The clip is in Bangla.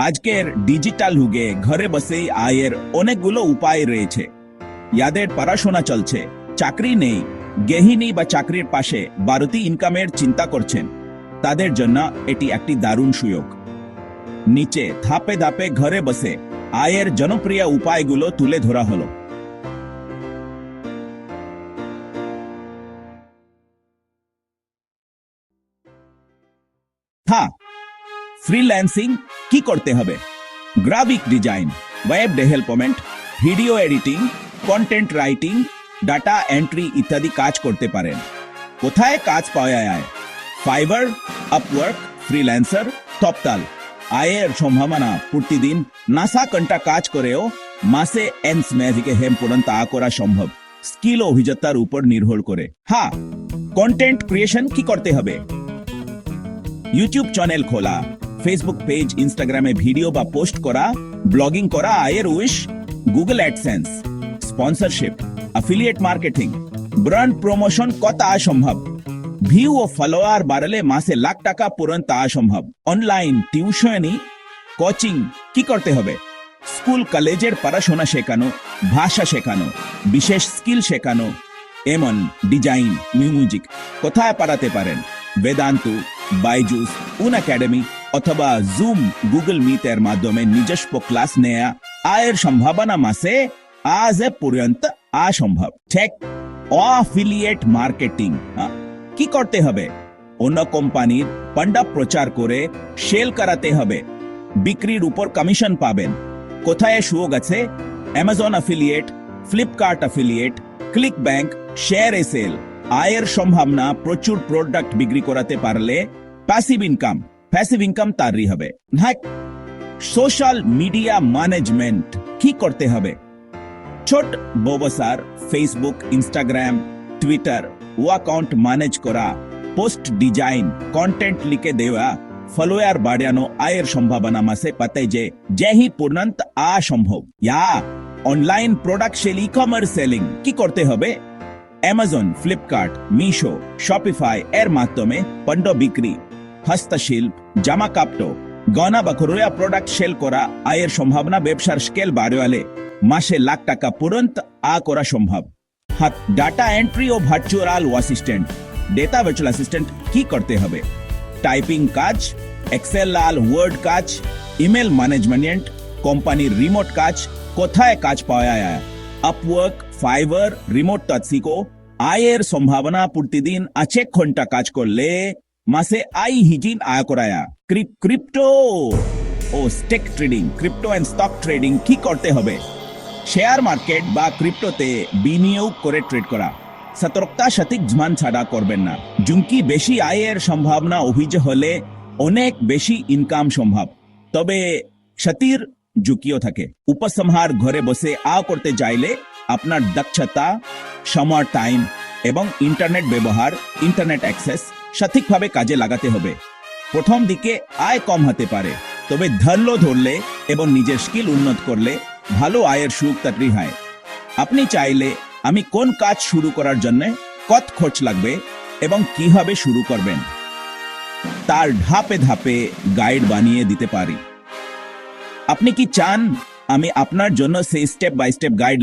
আজকের ডিজিটাল যুগে ঘরে বসেই আয়ের অনেকগুলো উপায় রয়েছে। যাদের পড়াশোনা চলছে, চাকরি নেই গেহিনী বা চাকরির পাশে বারতি ইনকামের চিন্তা করছেন। তাদের জন্য এটি একটি দারুণ সুযোগ। নিচে ধাপে ধাপে ঘরে বসে আয়ের জনপ্রিয় উপায়গুলো তুলে ধরা হলো। হ্যাঁ ফ্রিল্যান্সিং কি করতে হবে? Graphic design web development video editing content writing data entry ইত্যাদি কাজ করতে পারেন। কোথায় কাজ পাওয়া যায়? ফাইবার আপওয়ার্ক ফ্রিল্যান্সার তপতাল আয়ের সম্ভাবনা প্রতিদিন নাসা ঘণ্টা কাজ করেও মাসে এন্স ম্যাজিকে হেম পূরণ তা করা সম্ভব। স্কিল অভিজ্ঞতার উপর নির্ভর করে। হ্যাঁ কন্টেন্ট ক্রিয়েশন কি করতে হবে? ইউটিউব চ্যানেল খোলা। ফেসবুক পেজ ইনস্টাগ্রামে ভিডিও বা পোস্ট করা ব্লগিং করা আয়ের wish Google AdSense sponsorship affiliate marketing brand promotion কত সম্ভব ভিউ ও ফলোয়ার বাড়ালে মাসে লাখ টাকা পূরণ তা সম্ভব অনলাইন টিউশনি কোচিং কি করতে হবে? স্কুল কলেজের পড়াশোনা শেখানো, ভাষা শেখানো, বিশেষ স্কিল শেখানো, এমন ডিজাইন মিউজিক কোথায় পাঠাতে পারেন? বেদান্তু বাইজুস উন একাডেমি অথবা জুম গুগল মিটের মাধ্যমে নিজস্ব ক্লাস নেয়া আয়ের সম্ভাবনা মাসে আজ এ পর্যন্ত অসম্ভব। ঠিক অফিলিয়েট মার্কেটিং কি করতে হবে? অন্য কোম্পানির পান্ডা প্রচার করে সেল করাতে হবে। বিক্রির উপর কমিশন পাবেন। কোথায় সুযোগ আছে Amazon affiliate Flipkart affiliate ClickBank share a sale আয়ের সম্ভাবনা প্রচুর প্রোডাক্ট বিক্রি করাতে পারলে প্যাসিভ ইনকাম প্যাসিভ ইনকাম তারই হবে হ্যাঁ সোশ্যাল মিডিয়া ম্যানেজমেন্ট কি করতে হবে ছোট ববসার ফেসবুক ইনস্টাগ্রাম টুইটার ও অ্যাকাউন্ট ম্যানেজ করা পোস্ট ডিজাইন কন্টেন্ট লিখে দেওয়া ফলোয়ার বাড়ানো আয়ের সম্ভাবনা মাসে পাতে যে যেহি পূর্ণান্ত অসম্ভব ইয়া online product sale e commerce selling কি করতে হবে অ্যামাজন ফ্লিপকার্ট মিশো শপিফাই এর মাধ্যমে পণ্য বিক্রি হস্তশিল্প, জামা কাপড়, গয়না বা ঘরোয়া প্রোডাক্ট সেল করা আয়ের সম্ভাবনা ব্যবসার স্কেল বাড়ালে মাসে লাখ টাকা পর্যন্ত আ করা সম্ভব। হাত ডাটা এন্ট্রি ও virtual assistant data virtual assistant কি করতে হবে? টাইপিং কাজ এক্সেল লাল ওয়ার্ড কাজ ইমেল ম্যানেজমেন্ট কোম্পানির রিমোট কাজ, কোথায় কাজ পাওয়া যায়? আপওয়ার্ক ফাইবার রিমোট তৎসিকো আয়ের সম্ভাবনা প্রতিদিন আছে ঘণ্টা কাজ করলে মাসে আই হিজিন আয় করায়া। Crypto O stock trading, crypto and stock trading কি করতে হবে? শেয়ার মার্কেট বা ক্রিপ্টোতে বিনিয়োগ করে ট্রেড করা। সতর্কতা সঠিক ঝমান ছাড়া করবেন না। জুঙ্কি বেশি আয়ের সম্ভাবনা অভিযোগ হলে অনেক বেশি ইনকাম সম্ভব। তবে ক্ষতির ঝুঁকিও থাকে। উপসংহার ঘরে বসে আ করতে চাইলে আপনার দক্ষতা, সময় টাইম এবং ইন্টারনেট ব্যবহার ইন্টারনেট অ্যাক্সেস সঠিকভাবে কাজে লাগাতে হবে। প্রথম দিকে আয় কম হতে পারে, তবে ধরল ধরলে এবং নিজের স্কিল উন্নত করলে ভালো আয়ের সুখ তাটরি হয় আপনি চাইলে আমি কোন কাজ শুরু করার জন্য কত খরচ লাগবে এবং কীভাবে শুরু করবেন, তার ধাপে ধাপে গাইড বানিয়ে দিতে পারি। আপনি কি চান আমি আপনার জন্য সেই স্টেপ বাই স্টেপ গাইড